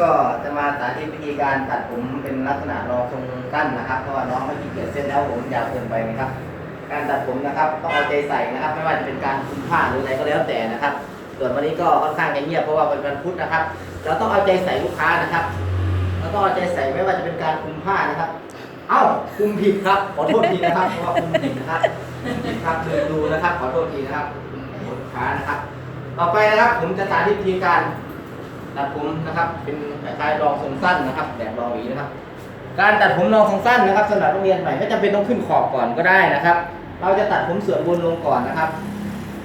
ก็จะมาสาธิตวิธีการตัดผมเป็นลักษณะรองทรงกั้นนะครับเพราะว่าน้องไม่ขี้เกียจเส้นแล้วผมยาวเกินไปนะครับ การตัดผมนะครับต้องเอาใจใส่นะครับ ไม่ว่าจะเป็นการคุมผ้าหรืออะไรก็แล้วแต่นะครับ ส่วนวันนี้ก็ค่อนข้างจะเงียบเพราะว่าเป็นวันพุธนะครับ เราต้องเอาใจใส่ลูกค้านะครับเราต้องเอาใจใส่ไม่ว่าจะเป็นการคุมผ้านะครับ เอ้าคุมผิดครับขอโทษทีนะครับเพราะว่าคุมผิดนะครับผิดครับดินดูนะครับ ขอโทษทีนะครับลูกค้านะครับ ต่อไปนะครับผมจะสาธิตวิธีการ ตัดผมนะครับ เป็นคล้ายๆรองทรงสั้นนะครับ แบบรองหวีนะครับ การตัดผมรองทรงสั้นนะครับสำหรับนักเรียนใหม่ไม่จำเป็นต้องขึ้นขอบก่อนก็ได้นะครับ เราจะตัดผมส่วนบนลงก่อนนะครับ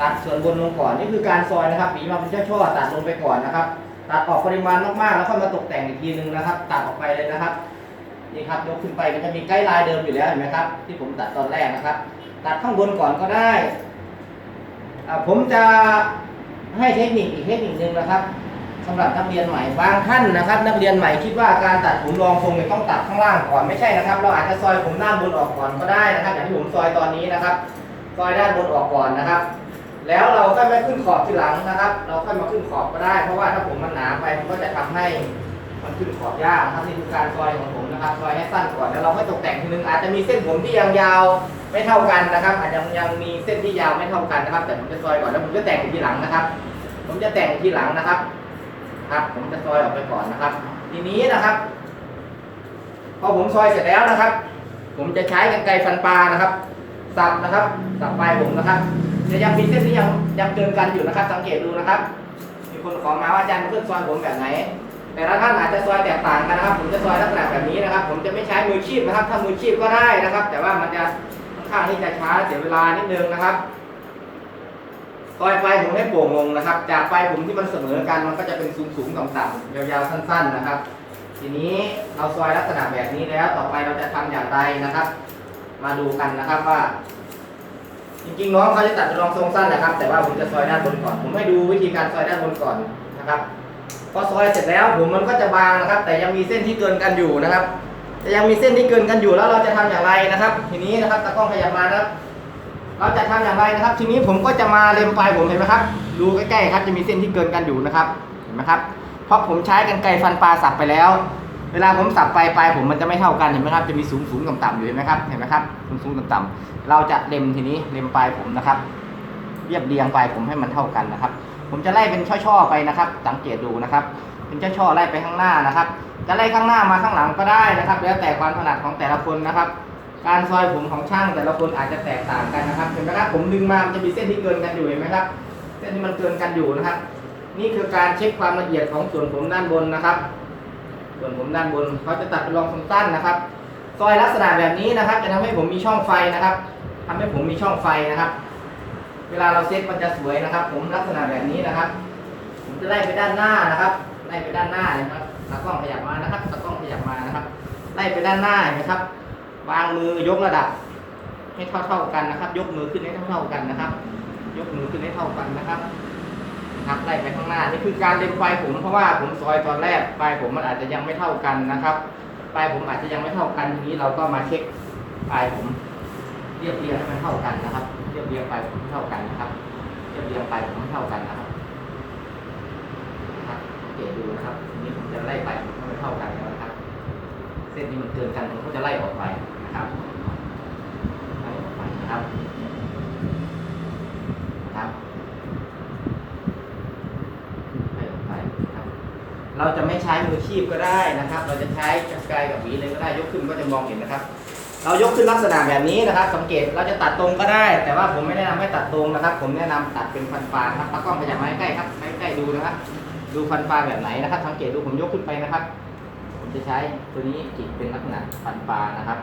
ตัดส่วนบนลงก่อนนี่คือการซอยนะครับหวีมาเป็นช่อๆตัดลงไปก่อนนะครับ ตัดออกปริมาณมากๆแล้วค่อยมาตกแต่งอีกทีนึงนะครับ ตัดออกไปเลยนะครับนี่ครับยกขึ้นไปมันจะมีไกด์ไลน์เดิมอยู่แล้วเห็นไหมครับ ที่ผมตัดตอนแรกนะครับ ตัดข้างบนก่อนก็ได้ผมจะให้เทคนิคอีกเทคนิคนึงนะครับ สำหรับนักเรียนใหม่บางท่านนะครับ นักเรียนใหม่คิดว่าการตัดผมรองทรงเนี่ยต้องตัดข้างล่างก่อนไม่ใช่นะครับ เราอาจจะซอยผมด้านบนออกก่อนก็ได้นะครับอย่างที่ผมซอยตอนนี้นะครับ ซอยด้านบนออกก่อนนะครับ แล้วเราค่อยมาขึ้นขอบทีหลังนะครับ เราค่อยมาขึ้นขอบก็ได้ เพราะว่าถ้าผมมันหนาไปมันก็จะทำให้มันขึ้นขอบยากนะครับนี่คือการซอยของผมนะครับซอยให้สั้นก่อนแล้วเราค่อยตกแต่งทีนึงอาจจะมีเส้นผมที่ยังยาวไม่เท่ากันนะครับ อาจจะยังมีเส้นที่ยาวไม่เท่ากันนะครับ แต่ผมจะซอยก่อนแล้วผมจะแต่งทีหลังนะครับ ผมจะแต่งทีหลังนะครับ ครับ ผมจะซอยออกไปก่อนนะครับ ทีนี้นะครับ พอผมซอยเสร็จแล้วนะครับ ผมจะใช้กรรไกรฟันปลานะครับ สับนะครับ สับปลายผมนะครับจะยังมีเส้นที่ยังยังเกินกันอยู่นะครับ สังเกตดูนะครับ มีคนขอมาว่าอาจารย์เพื่อนซอยผมแบบไหน แต่ละท่านอาจจะซอยแตกต่างกันนะครับ ผมจะซอยลักษณะแบบนี้นะครับ ผมจะไม่ใช้มือคีบนะครับ ถ้ามือคีบก็ได้นะครับ แต่ว่ามันจะค่อนข้างที่จะช้าเสียเวลานิดนึงนะครับ ซอยปลายผมให้โป่งลงนะครับ จากปลายผมที่มันเสมอกันมันก็จะเป็นสูงสูงๆต่ำยาวๆสั้น ๆนะครับ ทีนี้เราซอยลักษณะแบบนี้แล้ว ต่อไปเราจะทำอย่างไรนะครับ มาดูกันนะครับว่า จริงๆน้องเขาจะตัดเป็นรองทรงสั้นนะครับ แต่ว่าผมจะซอยด้านบนก่อน ผมให้ดูวิธีการซอยด้านบนก่อนนะครับพอซอยเสร็จแล้วผมมันก็จะบางนะครับ แต่ยังมีเส้นที่เกินกันอยู่นะครับแต่ยังมีเส้นที่เกินกันอยู่แล้วเราจะทำอย่างไรนะครับ ทีนี้นะครับตากล้องขยับมานะครับ เราจะทำอย่างไรนะครับ ทีนี้ผมก็จะมาเล็มปลายผมเห็นไหมครับ ดูใกล้ๆครับจะมีเส้นที่เกินกันอยู่นะครับ เห็นไหมครับ เพราะผมใช้กันไกรฟันปลาสับไปแล้ว เวลาผมสับไปปลายผมมันจะไม่เท่ากันเห็นไหมครับ จะมีสูงสูงต่ำต่ำๆอยู่เห็นไหมครับ เห็นไหมครับสูงสูงต่ำต่ำๆเราจะเล็มทีนี้เล็มปลายผมนะครับ เรียบเรียงปลายผมให้มันเท่ากันนะครับ ผมจะไล่เป็นช่อๆไปนะครับ สังเกตดูนะครับ เป็นช่อๆไล่ไปข้างหน้านะครับ จะไล่ข้างหน้ามาข้างหลังก็ได้นะครับ แล้วแต่ความถนัดของแต่ละคนนะครับ การซอยผมของช่างแต่ละคนอาจจะแตกต่างกันนะครับเห็นไหมครับผมดึงมามันจะมีเส้นที่เกินกันอยู่เห็นไหมครับ เส้นที่มันเกินกันอยู่นะครับ นี่คือการเช็คความละเอียดของส่วนผมด้านบนนะครับ ส่วนผมด้านบนเขาจะตัดเป็นรองสั้นนะครับ ซอยลักษณะแบบนี้นะครับ จะทำให้ผมมีช่องไฟนะครับทำให้ผมมีช่องไฟนะครับ เวลาเราเซ็ตมันจะสวยนะครับ ผมลักษณะแบบนี้นะครับ ผมจะไล่ไปด้านหน้านะครับไล่ไปด้านหน้านะครับตากล้องขยับมานะครับตากล้องขยับมานะครับ ไล่ไปด้านหน้านไหมครับ วางมือยกระดับ ให้เท่าเท่ากันนะครับ ยกมือขึ้นให้เท่าเท่ากันนะครับ ยกมือขึ้นให้เท่ากันนะครับนะครับไล่ไปข้างหน้านี่คือการเล็มปลายผมเพราะว่าผมซอยตอนแรกปลายผมมันอาจจะยังไม่เท่ากันนะครับปลายผมอาจจะยังไม่เท่ากันทีนี้เราก็มาเช็คปลายผมเรียบเรียงให้มันเท่ากันนะครับ เรียบเรียงปลายผมให้เท่ากันนะครับ เรียบเรียงปลายผมให้เท่ากันนะครับครับเกตดูนะครับทีนี้ผมจะไล่ปลายผมให้มันเท่ากันนะครับ เส้นที่มันเกินกันผมก็จะไล่ออกไปนะครับไล่ออกไปนะครับนะครับไล่ออกไปนะครับ เราจะไม่ใช้มือคีบก็ได้นะครับ เราจะใช้จักรไกรกับหวีเลยก็ได้ยกขึ้นก็จะมองเห็นนะครับ เรายกขึ้นลักษณะแบบนี้นะครับ สังเกตเราจะตัดตรงก็ได้ แต่ว่าผมไม่แนะนำให้ตัดตรงนะครับ ผมแนะนำตัดเป็นฟันปลาครับตากล้องขยับมาใกล้ๆครับใกล้ๆดูนะครับดูฟันปลาแบบไหนนะครับ สังเกตดูผมยกขึ้นไปนะครับ จะใช้ตัวนี้จิกเป็นลักษณะฟันปลานะครับ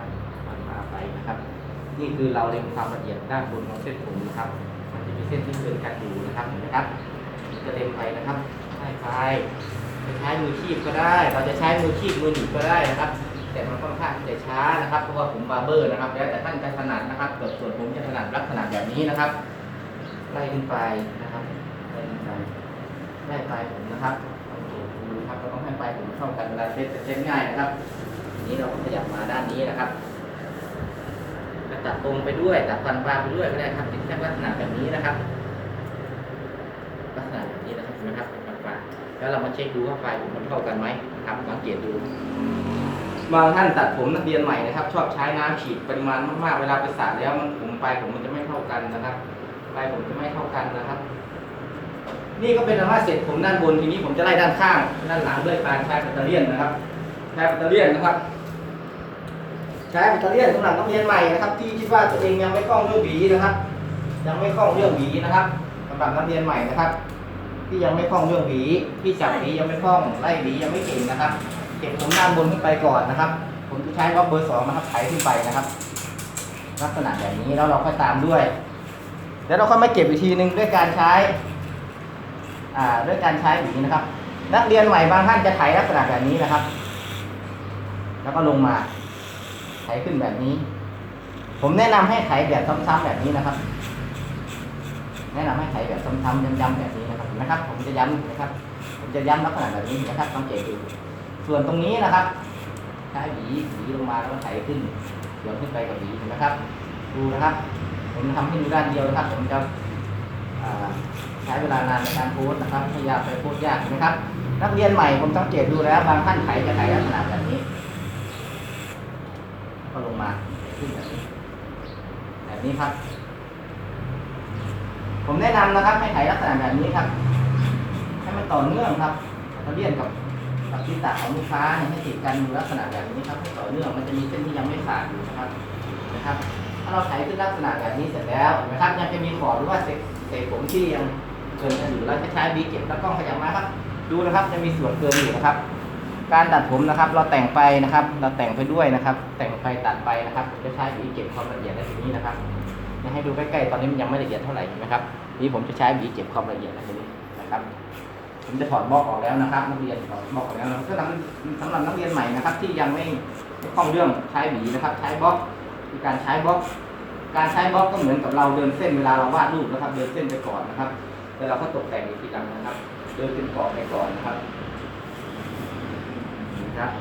ฟันปลาไปนะครับ นี่คือเราเล็งความละเอียดด้านบนของเส้นผมนะครับ มันจะมีเส้นที่เกินกันอยู่นะครับเห็นไหมครับจะเล็งไปนะครับใช่ไปจะใช้มือคีบก็ได้ เราจะใช้มือคีบมือหนีบก็ได้นะครับแต่มันค่อนข้างจะช้านะครับ เพราะว่าผมบาร์เบอร์นะครับแล้วแต่ท่านจะถนัดนะครับเกิดส่วนผมจะถนัดลักษณะแบบนี้นะครับ ไล่ขึ้นไปนะครับไล่ขึ้นไปไล่ปลายผมนะครับ เครับเราต้องให้ปลายผมเท่ากันเวลาเซ็ตจะเซ็ตง่ายนะครับทีนี้เราก็ขยับมาด้านนี้นะครับตัดตรงไปด้วยตัดฟันปลาไปด้วยก็ได้ครับเป็นลักษณะแบบนี้นะครับ ลักษณะแบบนี้นะครับเห็นไหมครับฟันปลาแล้วเรามาเช็คดูว่าไฟผมมันเท่ากันไหมนะครับสังเกตดูบางท่านตัดผมนักเรียนใหม่นะครับ ชอบใช้น้ำฉีดปริมาณมากๆเวลาไปสระแล้วมันผมไฟผมมันจะไม่เท่ากันนะครับไฟผมจะไม่เท่ากันนะครับ นี่ก็เป็นอันว่าเสร็จผมด้านบนทีนี้ผมจะไล่ด้านข้าง ด้านหลังด้วยการใช้แบตเตอรี่ยนนะครับใช้แบตเตอรี่ยนนะครับใช้แบตเตอรี่ยนสำหรับนักเรียนใหม่นะครับ ที่คิดว่าตัวเองยังไม่คล่องเรื่องหวีนะครับ ยังไม่คล่องเรื่องหวีนะครับสำหรับนักเรียนใหม่นะครับ ที่ยังไม่คล่องเรื่องหวีที่จับหวียังไม่คล่องไล่หวียังไม่เก่งนะครับเก็บผมด้านบนขึ้นไปก่อนนะครับ ผมจะใช้บล็อกเบอร์สองนะครับไถขึ้นไปนะครับ ลักษณะแบบนี้แล้วเราค่อยตามด้วย แล้วเราค่อยมาเก็บอีกทีหนึ่งด้วยการใช้ ด้วยการใช้หวีนะครับ นักเรียนใหม่บางท่านจะไถลักษณะแบบนี้นะครับ แล้วก็ลงมาไถขึ้นแบบนี้ ผมแนะนำให้ไถแบบซ้ำๆแบบนี้นะครับ แนะนำให้ไถแบบซ้ำๆย้ำๆแบบนี้นะครับเห็นไหมครับ ผมจะย้ำนะครับ ผมจะย้ำลักษณะแบบนี้นะครับสังเกตดูส่วนตรงนี้นะครับใช้หวีหวีลงมาแล้วก็ไถขึ้นเดี๋ยวขึ้นไปกับหวีเห็นไหมครับ ดูนะครับ ผมทำให้ดูด้านเดียวนะครับ ผมจะ ใช้เวลานานในการโพสต์นะครับพยายามไปโพสต์ยากนไหมครับ นักเรียนใหม่ผมสังเกตดูแล้วบางท่านไถจะไถลักษณะแบบนี้ ก็ลงมาขึ้นแบบนี้แบบนี้ครับ ผมแนะนำนะครับให้ไถลักษณะแบบนี้ครับ ให้มันต่อเนื่องครับเราเรียนกับกับทิศตาของลูกค้าเนี่ยให้ติดกันลักษณะแบบนี้ครับให้ต่อเนื่องมันจะมีเส้นที่ยังไม่ขาดอยู่นะครับนะครับ ถ้าเราไถขึ้นลักษณะแบบนี้เสร็จแล้วนะครับยังจะมีขอบหรือว่าเเศษผมที่ยังเกินกันอยู่เราจะใช้บีเก็บแล้วกล้องขยับมาครับ ดูนะครับจะมีส่วนเกินอยู่นะครับ การตัดผมนะครับ เราแต่งไปนะครับ เราแต่งไปด้วยนะครับ แต่งไปตัดไปนะครับผมจะใช้บีเก็บความละเอียดในทีนี้นะครับจะให้ดูใกล้ๆตอนนี้มันยังไม่ละเอียดเท่าไหร่เห็นะครับนี่ผมจะใช้บีเก็บความละเอียดในทีนี้นะครับผมจะถอดบล็อกออกแล้วนะครับ นักเรียนถอดบล็อกออกแล้วนะครับสำหรับสำหรับนักเรียนใหม่นะครับ ที่ยังไม่คล่องเรื่องใช้หวีนะครับ ใช้บล็อกคือการใช้บล็อก การใช้บล็อกก็เหมือนกับเราเดินเส้นเวลาเราวาดรูปนะครับ เดินเส้นไปก่อนนะครับ แล้วเราก็ตกแต่งอีกทีหลังนะครับ เดินเป็นกรอบไปก่อนนะครับนะครับ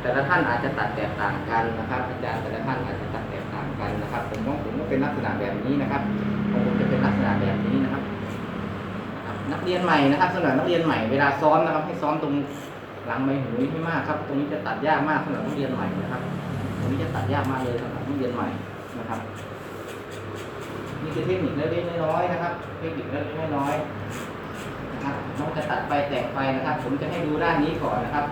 แต่ละท่านอาจจะตัดแตกต่างกันนะครับ อาจารย์แต่ละท่านอาจจะตัดแตกต่างกันนะครับผมของผมก็เป็นลักษณะแบบนี้นะครับของผมจะเป็นลักษณะแบบนี้นะครับ นักเรียนใหม่นะครับสำหรับนักเรียนใหม่เวลาซ้อมนะครับ ให้ซ้อมตรงหลังใบหูให้มากครับ ตรงนี้จะตัดยากมากสำหรับนักเรียนใหม่นะครับ ตรงนี้จะตัดยากมากเลยสำหรับนักเรียนใหม่ นะครับ นี่คือเทคนิคเล็กๆน้อยๆนะครับ เทคนิคเล็กๆน้อยๆนะครับน้องจะตัดไปแต่งไปนะครับ ผมจะให้ดูด้านนี้ก่อนนะครับ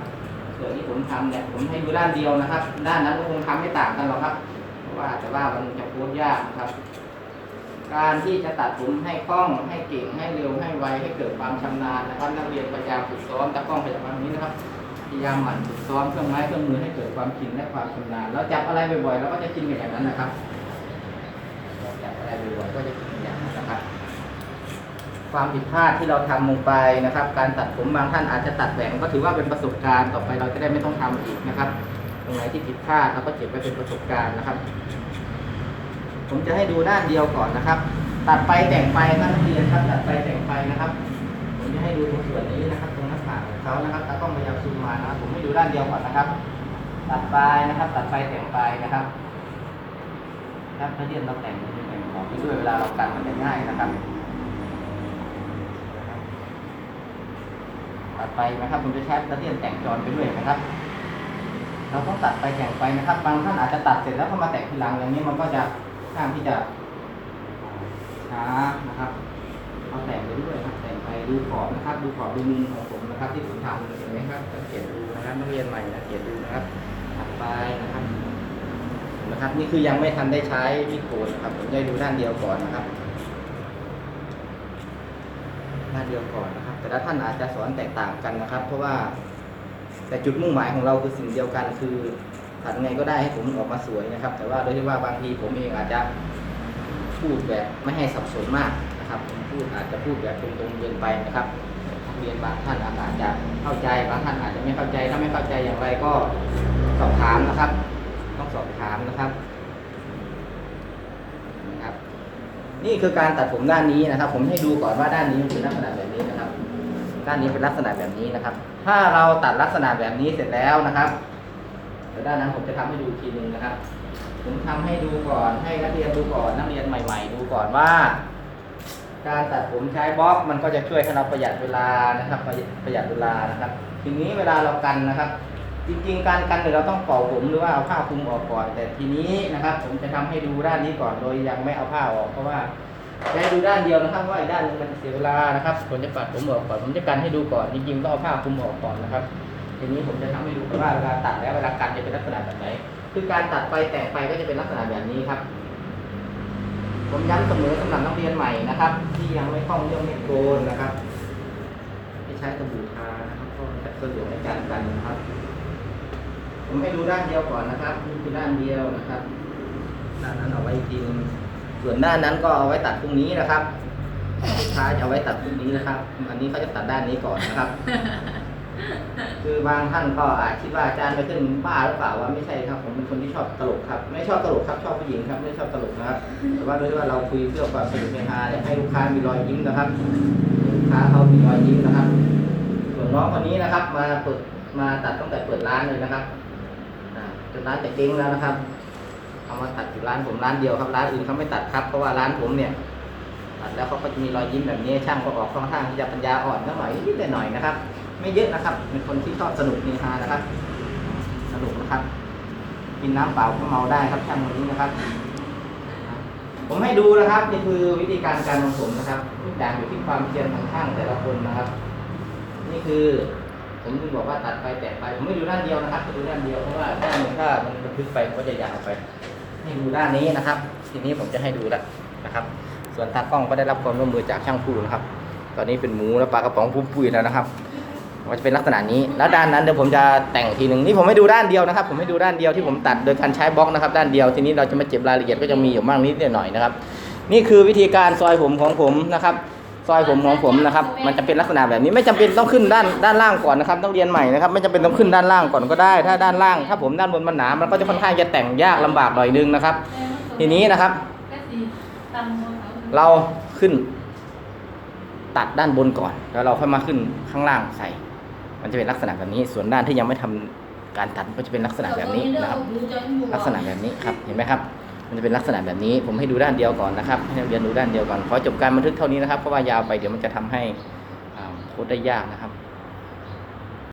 ส่วนที่ผมทำเนี่ยผมให้ดูด้านเดียวนะครับ ด้านนั้นก็คงทำไม่ต่างกันหรอกครับ เพราะว่าแต่ว่ามันจะโพสต์ยากนะครับ การที่จะตัดผมให้คล่องให้เก่งให้เร็วให้ไวให้เกิดความชำนาญนะครับ นักเรียนพยายามฝึกซ้อมตะกล้องพยายามแบบนี้นะครับพยายามหมั่นฝึกซ้อมเครื่องไม้เครื่องมือให้เกิดความชินและความชำนาญเราจับอะไรบ่อยๆเราก็จะชินกับอย่างนั้นนะครับ เราจับอะไรบ่อยๆก็จะชินอย่างนั้นนะครับ ความผิดพลาดที่เราทำลงไปนะครับ การตัดผมบางท่านอาจจะตัดแหว่งก็ถือว่าเป็นประสบการณ์ต่อไปเราจะได้ไม่ต้องทำอีกนะครับ ตรงไหนที่ผิดพลาดเราก็เก็บไว้เป็นประสบการณ์นะครับ ผมจะให้ดูด้านเดียวก่อนนะครับ ตัดไปแต่งไปนะนักเรียนครับ ตัดไปแต่งไปนะครับผมจะให้ดูตรงส่วนนี้นะครับ ตรงหน้าผากของเขานะครับตาต้องพยายามซูมมานะครับ ผมให้ดูด้านเดียวก่อนนะครับ ตัดไปนะครับ ตัดไปแต่งไปนะครับครับเรียนเราแต่ง ด้วยเวลาเรากันมันจะง่ายนะครับตัดไปนะครับผมจะใช้ตะเลียนแต่งจรไปด้วยนะครับ เราต้องตัดไปแต่งไปนะครับ บางท่านอาจจะตัดเสร็จแล้วก็มาแต่งทีหลังอย่างนี้มันก็จะข้างที่จะช้านะครับเอาแต่งไปด้วยครับแต่งไปดูขอบนะครับ ดูขอบดูมุมของผมนะครับ ที่ผมทำเห็นไหมครับสังเกตดูนะครับนักเรียนใหม่นะเกตดูนะครับตัดไปนะครับ นไหมครับ นี่คือยังไม่ทันได้ใช้มีดโกนนะครับ ผมจะดูด้านเดียวก่อนนะครับ ด้านเดียวก่อนนะครับ แต่ละท่านอาจจะสอนแตกต่างกันนะครับ เพราะว่า แต่จุดมุ่งหมายของเราคือสิ่งเดียวกัน คือตัดไงก็ได้ให้ผมออกมาสวยนะครับ แต่ว่าโดยที่ว่าบางทีผมเองอาจจะพูดแบบไม่ให้สับสนมากนะครับ ผมพูดอาจจะพูดแบบตรงๆเกินไปนะครับเรียนบางท่านอาจจะเข้าใจบางท่านอาจจะไม่เข้าใจถ้าไม่เข้าใจอย่างไรก็สอบถามนะครับ สอบถามนะครับนะครับ นี่คือการตัดผมด้านนี้นะครับ ผมให้ดูก่อนว่าด้านนี้มันเป็นลักษณะแบบนี้นะครับ ด้านนี้เป็นลักษณะแบบนี้นะครับ ถ้าเราตัดลักษณะแบบนี้เสร็จแล้วนะครับเดี๋ยวด้านนั้นผมจะทำให้ดูทีหนึงนะครับ ผมทำให้ดูก่อนให้นักเรียนดูก่อนนักเรียนใหม่ ๆ ดูก่อนว่า การตัดผมใช้บล็อก มันก็จะช่วยให้เราประหยัดเวลานะครับ ประหยัดเวลานะครับ ทีนี้เวลาเรากันนะครับ จริงๆ การกันเนี่ยเราต้องเป่าผมหรือว่าเอาผ้าคลุมออกก่อน แต่ทีนี้นะครับ ผมจะทำให้ดูด้านนี้ก่อนโดยยังไม่เอาผ้าออกเพราะว่าจะให้ดูด้านเดียวนะครับว่าอีกด้านนึงมันเสียเวลานะครับผมจะปัดผมออกก่อนผมจะกันให้ดูก่อนจริงๆต้องเอาผ้าคลุมออกก่อนนะครับ ทีนี้ผมจะทำให้ดูก่อนว่าเวลาตัดแล้วเวลากันจะเป็นลักษณะแบบไหนคือการตัดไปแต่งไปก็จะเป็นลักษณะแบบนี้ครับ ผมย้ำเสมอสำหรับนักเรียนใหม่นะครับ ที่ยังไม่คล่องเรื่องเม็ดโกนนะครับให้ใช้สบู่ทานะครับก็จะสะดวกในการกันนะครับ ผมให้ดูด้านเดียวก่อนนะครับนี่คือด้านเดียวนะครับด้านนั้นเอาไว้อีกทีนึงส่วนด้านนั้นก็เอาไว้ตัดพรุ่งนี้นะครับสุดท้ายจะเอาไว้ตัดพรุ่งนี้นะครับ อันนี้เขาจะตัดด้านนี้ก่อนนะครับ คือบางท่านก็อาจคิดว่าอาจารย์ไปขึ้นบ้าหรือเปล่าว่าไม่ใช่ครับ ผมเป็นคนที่ชอบตลกครับ ไม่ชอบตลกครับชอบผู้หญิงครับ ไม่ชอบตลกนะครับ แต่ว่าด้วยว่าเราคุยเพื่อความสนุกเฮฮาอยากให้ลูกค้ามีรอยยิ้มนะครับ ลูกค้าเขามีรอยยิ้มนะครับ ส่วนน้องคนนี้นะครับ มาเปิดมาตัดตั้งแต่เปิดร้านเลยนะครับอ่า จนร้านจะเจ๊งแล้วนะครับ เอามาตัดอยู่ร้านผมร้านเดียวครับ ร้านอื่นเขาไม่ตัดครับ เพราะว่าร้านผมเนี่ย ตัดแล้วเขาก็จะมีรอยยิ้มแบบนี้ ช่างก็ออกค่อนข้างที่จะปัญญาอ่อนก็หน่อยนิดหน่อยนะครับ ไม่เยอะนะครับ เป็นคนที่ชอบสนุกเฮฮานะครับ สนุกนะครับ กินน้ำเปล่าก็เมาได้ครับช่างคนนี้นะครับ ผมให้ดูนะครับนี่คือวิธีการการของผมนะครับทุกอย่างอยู่ที่ความเพียรของช่างแต่ละคนนะครับ นี่คือ ผมถึงบอกว่าตัดไปแตะไป ผมไม่ดูด้านเดียวนะครับดูด้านเดียวเพราะว่าด้านหนึงถ้ามันบันทึกไปมันก็จะยาวไปให้ดูด้านนี้นะครับ ทีนี้ผมจะให้ดูแล้วนะครับ ส่วนตากล้องก็ได้รับความร่วมมือจากช่างผู้นะครับ ตอนนี้เป็นหมูและปลากระป๋องปุ้มปุยแล้วนะครับมันจะเป็นลักษณะนี้ แล้วด้านนั้นเดี๋ยวผมจะแต่งทีหนึ่งนี่ผมให้ดูด้านเดียวนะครับ ผมให้ดูด้านเดียวที่ผมตัดโดยการใช้บล็อกนะครับด้านเดียว ทีนี้เราจะมาเจ็บรายละเอียดก็จะมีอยู่บ้างนิดหน่อยนะครับ นี่คือวิธีการซอยผมของผมนะครับ ซอยผมของผมนะครับ มันจะเป็นลักษณะแบบนี้ไม่จำเป็นต้องขึ้นด้านด้านล่างก่อนนะครับต้องเรียนใหม่นะครับ ไม่จำเป็นต้องขึ้นด้านล่างก่อนก็ได้ ถ้าด้านล่าง ถ้าผมด้านบนมันหนา มันก็จะค่อนข้างจะแต่งยากลำบากหน่อยนึงนะครับ ทีนี้นะครับ เราขึ้น ตัดด้านบนก่อน แล้วเราค่อยมาขึ้นข้างล่างใส่ มันจะเป็นลักษณะแบบนี้ ส่วนด้านที่ยังไม่ทำการตัดก็จะเป็นลักษณะแบบนี้นะครับ ลักษณะแบบนี้ครับเห็นไหมครับ มันจะเป็นลักษณะแบบนี้ ผมให้ดูด้านเดียวก่อนนะครับให้นักเรียนดูด้านเดียวก่อนขอจบการบันทึกเท่านี้นะครับเพราะว่ายาวไปเดี๋ยวมันจะทำให้โค้ดได้ยากนะครับ